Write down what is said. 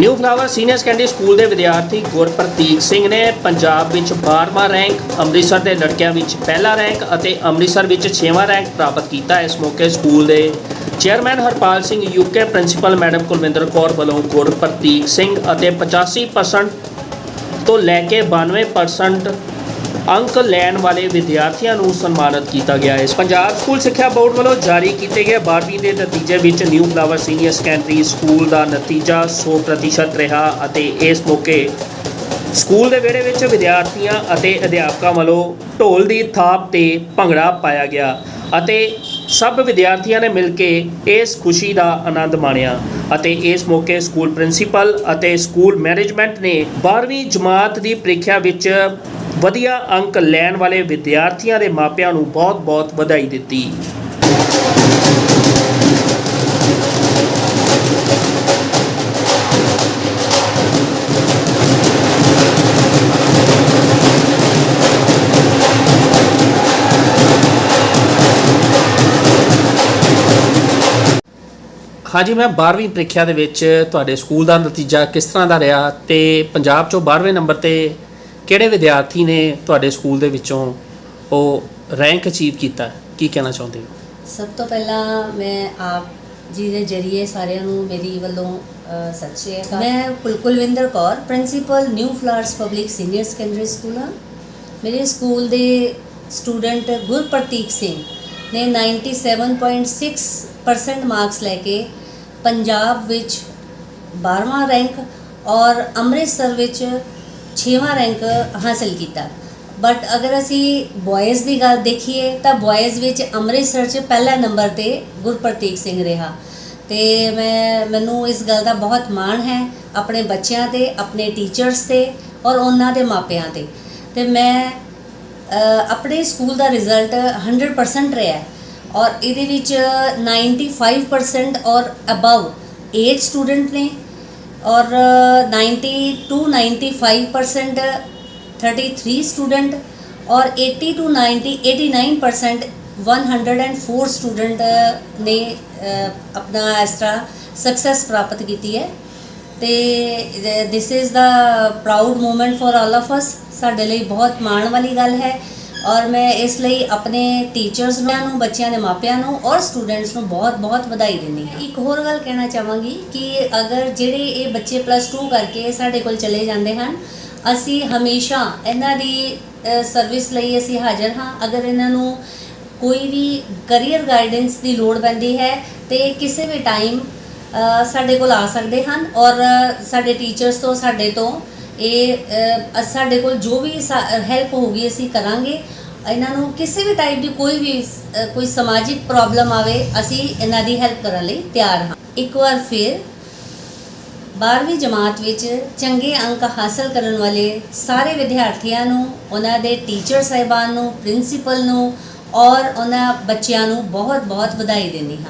New Flower senior secondary school ਦੇ ਵਿਦਿਆਰਥੀ ਗੁਰਪ੍ਰਤੀਕ ਸਿੰਘ ਨੇ ਪੰਜਾਬ ਵਿੱਚ 12ਵਾਂ ਰੈਂਕ, ਅੰਮ੍ਰਿਤਸਰ ਦੇ ਲੜਕਿਆਂ ਵਿੱਚ ਪਹਿਲਾ ਰੈਂਕ ਅਤੇ ਅੰਮ੍ਰਿਤਸਰ ਵਿੱਚ 6ਵਾਂ ਰੈਂਕ ਪ੍ਰਾਪਤ ਕੀਤਾ। ਇਸ ਮੌਕੇ ਸਕੂਲ ਦੇ chairman Harpal Singh UK principal madam Kulwinder Kaur ਵੱਲੋਂ ਗੁਰਪ੍ਰਤੀਕ ਸਿੰਘ ਅਤੇ 85% ਤੋਂ ਲੈ ਕੇ 92% ਅੰਕ ਲੈਣ ਵਾਲੇ ਵਿਦਿਆਰਥੀਆਂ ਨੂੰ ਸਨਮਾਨਿਤ ਕੀਤਾ ਗਿਆ ਹੈ। ਪੰਜਾਬ ਸਕੂਲ ਸਿੱਖਿਆ ਬੋਰਡ ਵੱਲੋਂ ਜਾਰੀ ਕੀਤੇ ਗਏ 12ਵੀਂ ਦੇ ਨਤੀਜੇ ਵਿੱਚ New Flower senior secondary school ਦਾ ਨਤੀਜਾ 100% ਰਿਹਾ ਅਤੇ ਇਸ ਮੌਕੇ ਸਕੂਲ ਦੇ ਵਿਹੜੇ ਵਿੱਚ ਵਿਦਿਆਰਥੀਆਂ ਅਤੇ ਅਧਿਆਪਕਾਂ ਵੱਲੋਂ ਢੋਲ ਦੀ ਥਾਪ ਤੇ ਭੰਗੜਾ ਪਾਇਆ ਗਿਆ ਅਤੇ ਸਭ ਵਿਦਿਆਰਥੀਆਂ ਨੇ ਮਿਲ ਕੇ ਇਸ ਖੁਸ਼ੀ ਦਾ ਆਨੰਦ ਮਾਣਿਆ ਅਤੇ ਇਸ ਮੌਕੇ ਸਕੂਲ ਪ੍ਰਿੰਸੀਪਲ ਅਤੇ ਸਕੂਲ ਮੈਨੇਜਮੈਂਟ ਨੇ 12ਵੀਂ ਜਮਾਤ ਦੀ ਪ੍ਰੀਖਿਆ ਵਿੱਚ ਵਧੀਆ ਅੰਕ ਲੈਣ ਵਾਲੇ ਵਿਦਿਆਰਥੀਆਂ ਦੇ ਮਾਪਿਆਂ ਨੂੰ ਬਹੁਤ-ਬਹੁਤ ਵਧਾਈ ਦਿੱਤੀ। ਹਾਂਜੀ, ਮੈਂ 12ਵੀਂ ਪ੍ਰੀਖਿਆ ਦੇ ਵਿੱਚ ਤੁਹਾਡੇ ਸਕੂਲ ਦਾ ਨਤੀਜਾ ਕਿਸ ਤਰ੍ਹਾਂ ਦਾ ਰਿਹਾ ਤੇ ਪੰਜਾਬ ਚੋਂ 12ਵੇਂ ਨੰਬਰ ਤੇ ਕਿਹੜੇ ਵਿਦਿਆਰਥੀ ਨੇ ਤੁਹਾਡੇ ਸਕੂਲ ਦੇ ਵਿੱਚੋਂ ਉਹ ਰੈਂਕ ਅਚੀਵ ਕੀਤਾ? ਕੀ ਕਹਿਣਾ ਚਾਹੁੰਦੇ ਹੋ? ਸਭ ਤੋਂ ਪਹਿਲਾਂ ਮੈਂ ਆਪ ਜੀ ਦੇ ਜਰੀਏ ਸਾਰਿਆਂ ਨੂੰ ਮੇਰੀ ਵੱਲੋਂ ਅ, ਸਤਿ ਸ਼੍ਰੀ ਅਕਾਲ। ਮੈਂ ਕੁਲ- Kulwinder Kaur principal New Flowers public senior secondary school ਹਾਂ। ਮੇਰੇ ਸਕੂਲ ਦੇ ਸਟੂਡੈਂਟ ਗੁਰਪ੍ਰਤੀਕ ਸਿੰਘ ਨੇ 97.6% ਮਾਰਕਸ ਲੈ ਕੇ ਪੰਜਾਬ ਵਿੱਚ 12ਵਾਂ ਰੈਂਕ ਔਰ ਅੰਮ੍ਰਿਤਸਰ ਵਿੱਚ 6ਵਾਂ ਰੈਂਕ ਹਾਸਲ ਕੀਤਾ। ਬਟ ਅਗਰ ਅਸੀਂ ਬॉयਜ਼ ਦੀ ਗੱਲ ਦੇਖੀਏ, ਤਾਂ ਬॉयਜ਼ ਵਿੱਚ ਅੰਮ੍ਰਿਤਸਰ 'ਚ ਪਹਿਲਾ ਨੰਬਰ ਤੇ ਗੁਰਪ੍ਰਤੀਕ ਸਿੰਘ ਰਿਹਾ। ਤੇ ਮੈਂ, ਮੈਨੂੰ ਇਸ ਗੱਲ ਦਾ ਬਹੁਤ ਮਾਣ ਹੈ ਆਪਣੇ ਬੱਚਿਆਂ ਤੇ, ਆਪਣੇ ਟੀਚਰਸ ਤੇ ਔਰ ਉਹਨਾਂ ਦੇ ਮਾਪਿਆਂ ਤੇ। ਤੇ ਮੈਂ ਆਪਣੇ ਸਕੂਲ ਦਾ ਰਿਜ਼ਲਟ 100% ਰਿਹਾ ਔਰ ਇਹਦੇ ਵਿੱਚ 95% ਔਰ ਅਬਵ 8 ਸਟੂਡੈਂਟ ਨੇ ਔਰ 90 ਟੂ 95% 33 ਸਟੂਡੈਂਟ ਔਰ 80 ਟੂ 90 89% 104 ਸਟੂਡੈਂਟ ਨੇ ਆਪਣਾ ਇਸ ਤਰ੍ਹਾਂ ਸਕਸੈਸ ਪ੍ਰਾਪਤ ਕੀਤੀ ਹੈ ਤੇ this is the proud moment for all of us ਸਾਡੇ ਲਈ ਬਹੁਤ ਮਾਣ ਵਾਲੀ ਗੱਲ ਹੈ ਔਰ ਮੈਂ ਇਸ ਲਈ ਆਪਣੇ ਟੀਚਰਸ ਨੂੰ, ਬੱਚਿਆਂ ਦੇ ਮਾਪਿਆਂ ਨੂੰ ਔਰ ਸਟੂਡੈਂਟਸ ਨੂੰ ਬਹੁਤ-ਬਹੁਤ ਵਧਾਈ ਦਿੰਦੀ ਹਾਂ। ਇੱਕ ਹੋਰ ਗੱਲ ਕਹਿਣਾ ਚਾਹਾਂਗੀ ਕਿ ਅਗਰ ਜਿਹੜੇ ਇਹ ਬੱਚੇ ਪਲੱਸ 2 ਕਰਕੇ ਸਾਡੇ ਕੋਲ ਚਲੇ ਜਾਂਦੇ ਹਨ, ਅਸੀਂ ਹਮੇਸ਼ਾ ਇਹਨਾਂ ਦੀ ਸਰਵਿਸ ਲਈ ਅਸੀਂ ਹਾਜ਼ਰ ਹਾਂ। ਅਗਰ ਇਹਨਾਂ ਨੂੰ ਕੋਈ ਵੀ ਕੈਰੀਅਰ ਗਾਈਡੈਂਸ ਦੀ ਲੋੜ ਪੈਂਦੀ ਹੈ ਤੇ ਕਿਸੇ ਵੀ ਟਾਈਮ ਸਾਡੇ ਕੋਲ ਆ ਸਕਦੇ ਹਨ ਔਰ ਸਾਡੇ ਟੀਚਰਸ ਤੋਂ, ਸਾਡੇ ਤੋਂ ਇਹ ਸਾਡੇ ਕੋਲ ਜੋ ਵੀ ਹੈਲਪ ਹੋਗੀ ਅਸੀਂ ਕਰਾਂਗੇ। ਇਹਨਾਂ ਨੂੰ ਕਿਸੇ ਵੀ ਟਾਈਪ ਦੀ ਕੋਈ ਵੀ ਕੋਈ ਸਮਾਜਿਕ ਪ੍ਰੋਬਲਮ ਆਵੇ, ਅਸੀਂ ਇਹਨਾਂ ਦੀ ਹੈਲਪ ਕਰਨ ਲਈ ਤਿਆਰ ਹਾਂ। ਇੱਕ ਵਾਰ ਫਿਰ 12ਵੀਂ ਜਮਾਤ ਵਿੱਚ ਚੰਗੇ ਅੰਕ ਹਾਸਲ ਕਰਨ ਵਾਲੇ ਸਾਰੇ ਵਿਦਿਆਰਥੀਆਂ ਨੂੰ, ਉਹਨਾਂ ਦੇ ਟੀਚਰ ਸਾਹਿਬਾਨ ਨੂੰ ਪ੍ਰਿੰਸੀਪਲ ਨੂੰ ਔਰ ਉਹਨਾਂ ਬੱਚਿਆਂ ਨੂੰ ਬਹੁਤ ਬਹੁਤ ਵਧਾਈ ਦਿੰਦੀ ਹਾਂ।